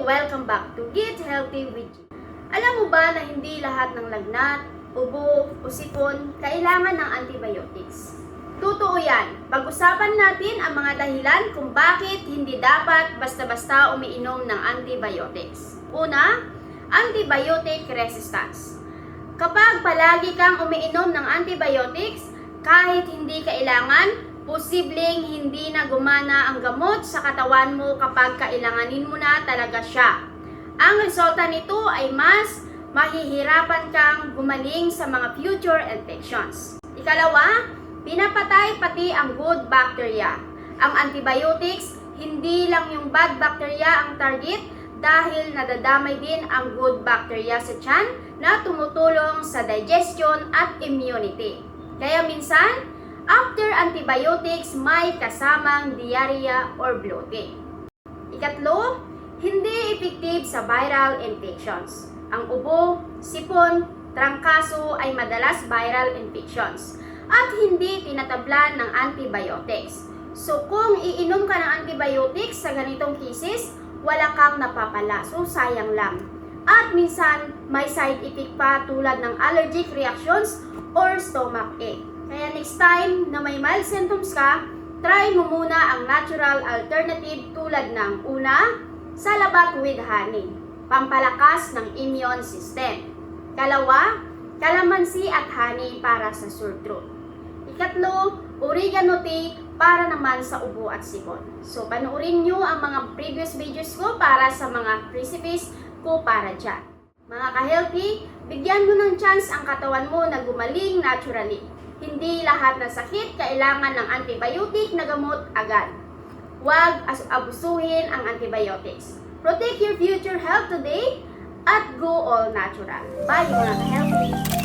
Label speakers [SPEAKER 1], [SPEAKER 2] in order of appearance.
[SPEAKER 1] Welcome back to Get Healthy with G. Alam mo ba na hindi lahat ng lagnat, ubo, o sipon kailangan ng antibiotics? Totoo yan. Pag-usapan natin ang mga dahilan kung bakit hindi dapat basta-basta umiinom ng antibiotics. Una, antibiotic resistance. Kapag palagi kang umiinom ng antibiotics, kahit hindi kailangan, posibleng hindi na gumana ang gamot sa katawan mo kapag kailanganin mo na talaga siya. Ang resulta nito ay mas mahihirapan kang gumaling sa mga future infections. Ikalawa, pinapatay pati ang good bacteria. Ang antibiotics, hindi lang yung bad bacteria ang target dahil nadadamay din ang good bacteria sa tiyan na tumutulong sa digestion at immunity. Kaya minsan, after antibiotics, may kasamang diarrhea or bloating. Ikatlo, hindi effective sa viral infections. Ang ubo, sipon, trangkaso ay madalas viral infections at hindi tinatablan ng antibiotics. So kung iinom ka ng antibiotics sa ganitong cases, wala kang napapala. So sayang lang. At minsan may side effect pa tulad ng allergic reactions or stomach ache. Kaya next time na may mild symptoms ka, try mo muna ang natural alternative tulad ng una, salabat with honey, pampalakas ng immune system. Kalawa, calamansi at honey para sa sore throat. Ikatlo, oregano tea para naman sa ubo at sipon. So, panoorin nyo ang mga previous videos ko para sa mga recipes ko para dyan. Mga ka-healthy, bigyan mo ng chance ang katawan mo na gumaling naturally. Hindi lahat ng sakit kailangan ng antibiotic na gamot agad. Huwag abusuhin ang antibiotics. Protect your future health today at go all natural. Bye mga ka-healthy!